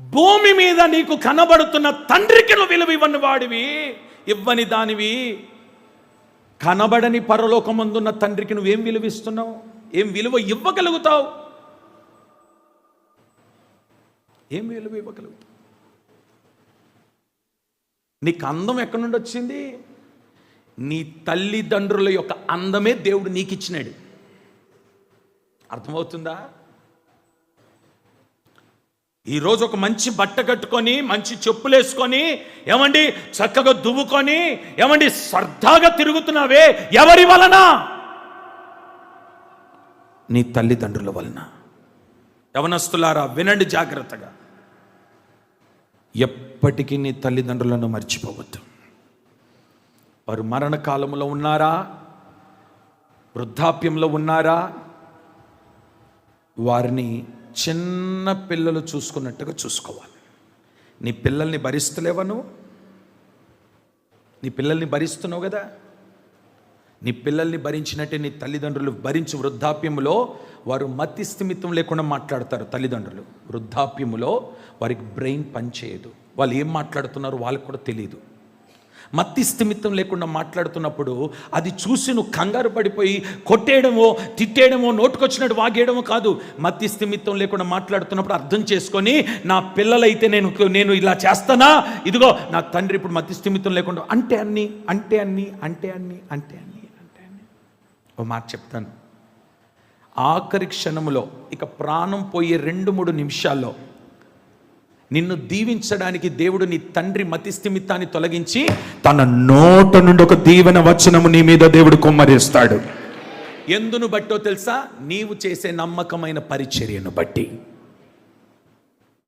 భూమి మీద నీకు కనబడుతున్న తండ్రికి నువ్వు విలువ ఇవ్వని వాడివి ఇవ్వని దానివి. కనబడని పరలోకమందున్న తండ్రికి నువ్వేం విలువిస్తున్నావు ఏం విలువ ఇవ్వగలుగుతావు? ఏం విలువ ఇవ్వగలుగుతావు? నీకు అందం ఎక్కడి నుండి వచ్చింది? నీ తల్లిదండ్రుల యొక్క అందమే దేవుడు నీకు ఇచ్చినాడు అర్థమవుతుందా? ఈరోజు ఒక మంచి బట్ట కట్టుకొని మంచి చెప్పులు వేసుకొని ఏమండి చక్కగా దువ్వుకొని ఏమండి సరదాగా తిరుగుతున్నావే ఎవరి వలన? నీ తల్లిదండ్రుల వలన. యవనస్తులారా వినండి జాగ్రత్తగా. ఎప్పటికీ నీ తల్లిదండ్రులను మర్చిపోవద్దు. వారు మరణకాలంలో ఉన్నారా? వృద్ధాప్యంలో ఉన్నారా? వారిని చిన్న పిల్లలు చూసుకున్నట్టుగా చూసుకోవాలి. నీ పిల్లల్ని భరిస్తలేవా నువ్వు? నీ పిల్లల్ని భరిస్తున్నావు కదా? నీ పిల్లల్ని భరించినట్టే నీ తల్లిదండ్రులు భరించి వృద్ధాప్యములో వారు మతి స్థిమితం లేకుండా మాట్లాడతారు తల్లిదండ్రులు. వృద్ధాప్యములో వారికి బ్రెయిన్ పనిచేయదు. వాళ్ళు ఏం మాట్లాడుతున్నారో వాళ్ళకి కూడా తెలియదు. మత్తి స్థిమిత్తం లేకుండా మాట్లాడుతున్నప్పుడు అది చూసి నువ్వు కంగారు పడిపోయి కొట్టేయడమో తిట్టేయడమో నోటుకొచ్చినట్టు వాగేయడమో కాదు. మత్తి స్థిమిత్తం లేకుండా మాట్లాడుతున్నప్పుడు అర్థం చేసుకొని నా పిల్లలైతే నేను నేను ఇలా చేస్తానా? ఇదిగో నా తండ్రి ఇప్పుడు మత్తి స్థిమితం లేకుండా అంటే అన్ని అంటే అన్ని అంటే అన్ని అంటే అన్ని అంటే అన్ని. ఓ మాట చెప్తాను. ఆఖరి క్షణములో ఇక ప్రాణం పోయే రెండు మూడు నిమిషాల్లో నిన్ను దీవించడానికి దేవుడు నీ తండ్రి మతిస్థిమితాన్ని తొలగించి తన నోట నుండి ఒక దీవెన వచనము నీ మీద దేవుడు కుమ్మరిస్తాడు. ఎందును బట్టో తెలుసా? నీవు చేసే నమ్మకమైన పరిచర్యను బట్టి.